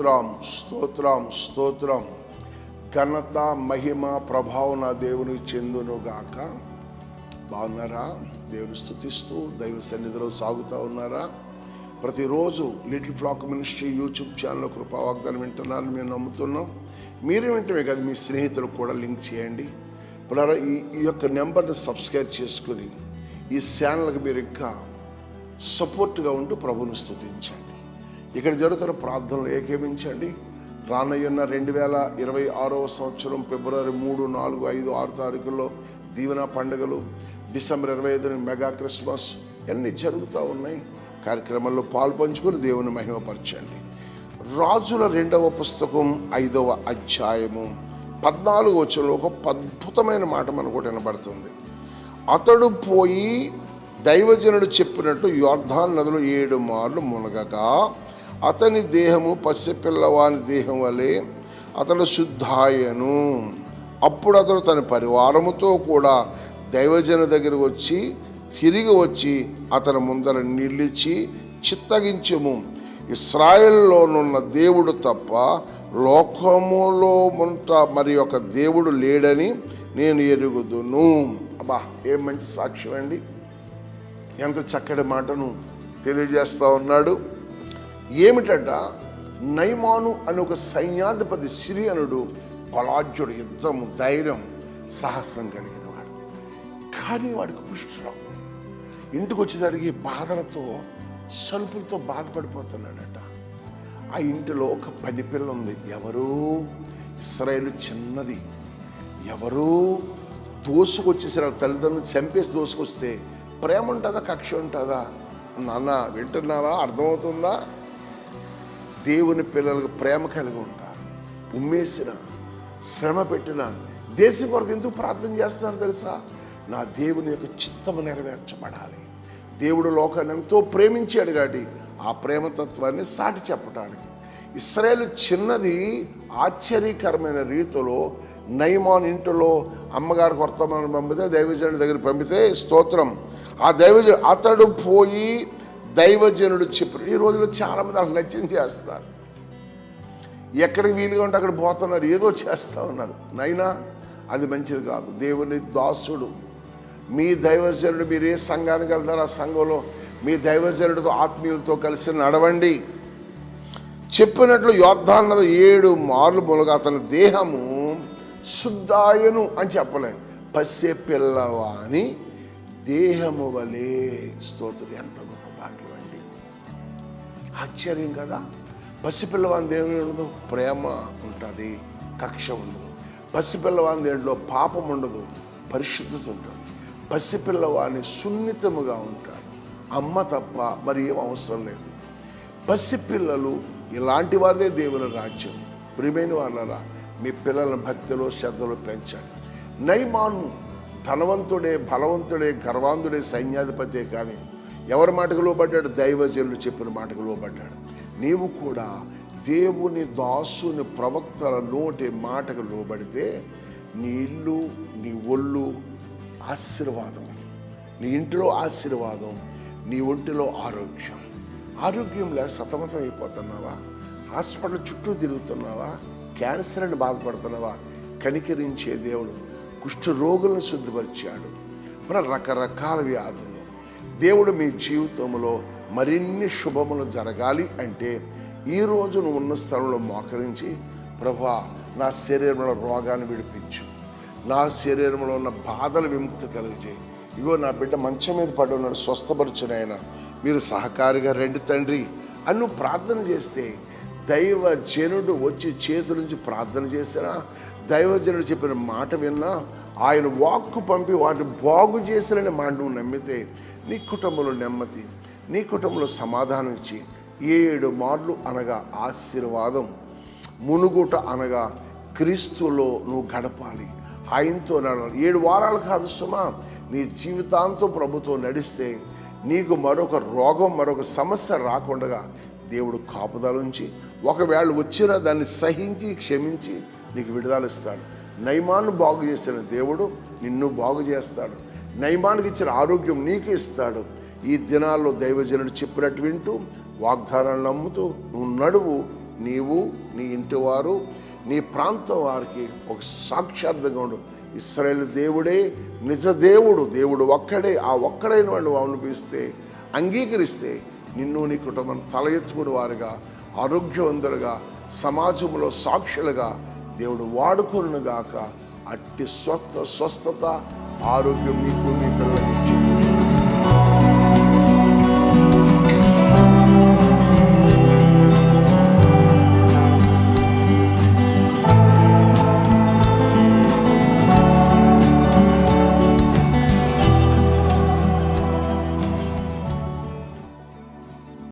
స్తోత్రం స్తోత్రం స్తోత్రం. ఘనత మహిమ ప్రభావం నా దేవునికి చెందును గాక. బాగున్నారా? దేవుని స్థుతిస్తూ దైవ సన్నిధిలో సాగుతూ ఉన్నారా? ప్రతిరోజు లిటిల్ ఫ్లాక్ మినిస్ట్రీ యూట్యూబ్ ఛానల్లో కృపా వాగ్దానం వింటున్నారని మేము నమ్ముతున్నాం. మీరు వింటమే కదా మీ స్నేహితులకు కూడా లింక్ చేయండి. ఇప్పుడు ఈ ఈ యొక్క నెంబర్ని సబ్స్క్రైబ్ చేసుకుని ఈ ఛానల్కి మీరు ఇంకా సపోర్ట్గా ఉంటూ ప్రభుని స్థుతించండి ఇక్కడ జరుగుతున్న ప్రార్థనలు ఏకేమించండి రానయ్యున్న రెండు వేల ఇరవై ఆరవ సంవత్సరం ఫిబ్రవరి మూడు నాలుగు ఐదు ఆరు తారీఖుల్లో దీవెన పండుగలు డిసెంబర్ ఇరవై ఐదున మెగా క్రిస్మస్ అన్నీ జరుగుతూ ఉన్నాయి. కార్యక్రమంలో పాల్పంచుకొని దేవుని మహిమపరచండి. రాజుల రెండవ పుస్తకం ఐదవ అధ్యాయము పద్నాలుగు వచ్చంలో ఒక అద్భుతమైన మాట మనకు కూడా వినబడుతుంది. అతడు పోయి దైవజనుడు చెప్పినట్టు యోర్ధాన్ నదిలో ఏడు మార్లు మునగగా అతని దేహము పసిపిల్లవాని దేహం వలె అతడు శుద్ధాయను. అప్పుడు అతడు తన పరివారముతో కూడా దైవజన దగ్గరకు వచ్చి తిరిగి వచ్చి అతని ముందర నిలిచి చిత్తగించము. ఇస్రాయల్లోనున్న దేవుడు తప్ప లోకములో ఉంట మరి ఒక దేవుడు లేడని నేను ఎరుగుదును. అబ్బా ఏం మంచి సాక్ష్యం అండి ఎంత చక్కటి మాటను తెలియజేస్తూ ఉన్నాడు. ఏమిటట నైమాను అనే ఒక సైన్యాధిపతి సిరియనుడు బలాఢ్యుడు యుద్ధము ధైర్యం సాహసం కలిగిన వాడు కానీ వాడికి కుష్ఠరోగం. ఇంటికి వచ్చేసరికి బాధలతో సలుపులతో బాధపడిపోతున్నాడట. ఆ ఇంటిలో ఒక పని పిల్ల ఉంది ఎవరు? ఇస్రాయేల్ చిన్నది. ఎవరు? దోసుకొచ్చేసారు తల్లిదండ్రులు చంపేసి దోసుకొస్తే ప్రేమ ఉంటుందా కక్ష ఉంటుందా? నాన్న వింటున్నావా? అర్థమవుతుందా? దేవుని పిల్లలకు ప్రేమ కలిగి ఉంటారు. ఉమ్మేసిన శ్రమ పెట్టిన దేశం కొరకు ఎందుకు ప్రార్థన చేస్తున్నారు తెలుసా? నా దేవుని యొక్క చిత్తము నెరవేర్చబడాలి. దేవుడు లోకాన్ని ఎంతో ప్రేమించాడు కాబట్టి ఆ ప్రేమతత్వాన్ని సాటి చెప్పడానికి ఇస్రాయేల్ చిన్నది ఆశ్చర్యకరమైన రీతిలో నైమాన్ ఇంటిలో అమ్మగారి వర్తమానం పంపితే దైవజనుడి దగ్గర పంపితే స్తోత్రం. ఆ దైవజను అతడు పోయి దైవజనుడు చెప్పారు ఈ రోజుల్లో చాలామంది అసలు నచ్చింది చేస్తారు ఎక్కడికి వీలుగా ఉంటే అక్కడ పోతున్నారు ఏదో చేస్తూ ఉన్నారు. నైనా అది మంచిది కాదు. దేవుని దాసుడు. మీ దైవజనుడు మీరు ఏ సంఘానికి వెళ్తారో ఆ సంఘంలో మీ దైవజనుడితో ఆత్మీయులతో కలిసి నడవండి. చెప్పినట్లు యోద్ధాన్నది ఏడు మార్లు మూలగా అతని దేహము శుద్ధాయను అని చెప్పలే. పసే పిల్లవాని దేహము వలే స్తోత్రుడు ఎంత ఆశ్చర్యం కదా? పసిపిల్లవాని దేవుని ఉండదు ప్రేమ ఉంటుంది కక్ష ఉండదు. పసిపిల్లవాని దేవుడిలో పాపం ఉండదు పరిశుద్ధత ఉంటుంది. పసిపిల్లవాని సున్నితముగా ఉంటాడు. అమ్మ తప్ప మరి ఏం అవసరం లేదు. పసిపిల్లలు ఇలాంటి వారిదే దేవుని రాజ్యం. ప్రియమైన వాళ్ళరా మీ పిల్లల భక్తిలో శ్రద్ధలో పెంచండి. నైమాను ధనవంతుడే బలవంతుడే గర్వాంతుడే సైన్యాధిపతే కానీ ఎవరి మాటకు లోబడ్డాడు? దైవజనులు చెప్పిన మాటకు లోబడ్డాడు. నీవు కూడా దేవుని దాసుని ప్రవక్తల నోటి మాటకు లోబడితే నీ ఇల్లు నీ ఒళ్ళు ఆశీర్వాదం. నీ ఇంటిలో ఆశీర్వాదం నీ ఒంటిలో ఆరోగ్యం. ఆరోగ్యం లేక సతమతం అయిపోతున్నావా? హాస్పిటల్ చుట్టూ తిరుగుతున్నావా? క్యాన్సర్ అని బాధపడుతున్నావా? కనికరించే దేవుడు కుష్ఠ రోగులను శుద్ధిపరిచాడు. మన రకరకాల వ్యాధులు దేవుడు మీ జీవితంలో మరిన్ని శుభములు జరగాలి అంటే ఈ రోజు నువ్వు ఉన్న స్థలంలో మోకరించి ప్రభా నా శరీరంలో రోగాన్ని విడిపించు. నా శరీరంలో ఉన్న బాధలు విముక్తి కలిగజేయి ఇగో నా బిడ్డ మంచం మీద పడి ఉన్నాడు స్వస్థపరచునైనా మీరు సహకారిగా రెండు తండ్రి అన్ను ప్రార్థన చేస్తే దైవ జనుడు వచ్చి చేతుల నుంచి ప్రార్థన చేసినా దైవజనుడు చెప్పిన మాట విన్నా ఆయన వాక్కు పంపి వాటిని బాగు చేసినని మాట నువ్వు నమ్మితే నీ కుటుంబంలో నెమ్మది నీ కుటుంబంలో సమాధానం ఇచ్చి ఏడు మార్లు అనగా ఆశీర్వాదం. మునుగుట అనగా క్రీస్తులో నువ్వు గడపాలి. ఆయనతో నడవాలి. ఏడు వారాలు కాదు సుమా నీ జీవితాంతం ప్రభుత్వం నడిస్తే నీకు మరొక రోగం మరొక సమస్య రాకుండా దేవుడు కాపుదలుంచి ఒకవేళ వచ్చినా దాన్ని సహించి క్షమించి నీకు విడుదల ఇస్తాడు. నయమాను బాగు చేసిన దేవుడు నిన్ను బాగు చేస్తాడు. నయమానికి ఇచ్చిన ఆరోగ్యం నీకు ఇస్తాడు. ఈ దినాల్లో దైవజనుడు చెప్పినట్టు వింటూ వాగ్దానాలు నమ్ముతూ నువ్వు నడువు నీవు నీ ఇంటి వారు నీ ప్రాంతం వారికి ఒక సాక్షార్థంగా ఉండు. ఇస్రాయేల్ దేవుడే నిజ దేవుడు దేవుడు ఒక్కడే ఆ ఒక్కడైన వాళ్ళు అవలంబిస్తే అంగీకరిస్తే నిన్ను నీ కుటుంబం తల ఎత్తుకుని వారుగా ఆరోగ్యవంతులుగా సమాజంలో సాక్షులుగా దేవుడు వాడుకొనుగాక అట్టి స్వస్థ స్వస్థత ఆరోగ్యం మీకు మీ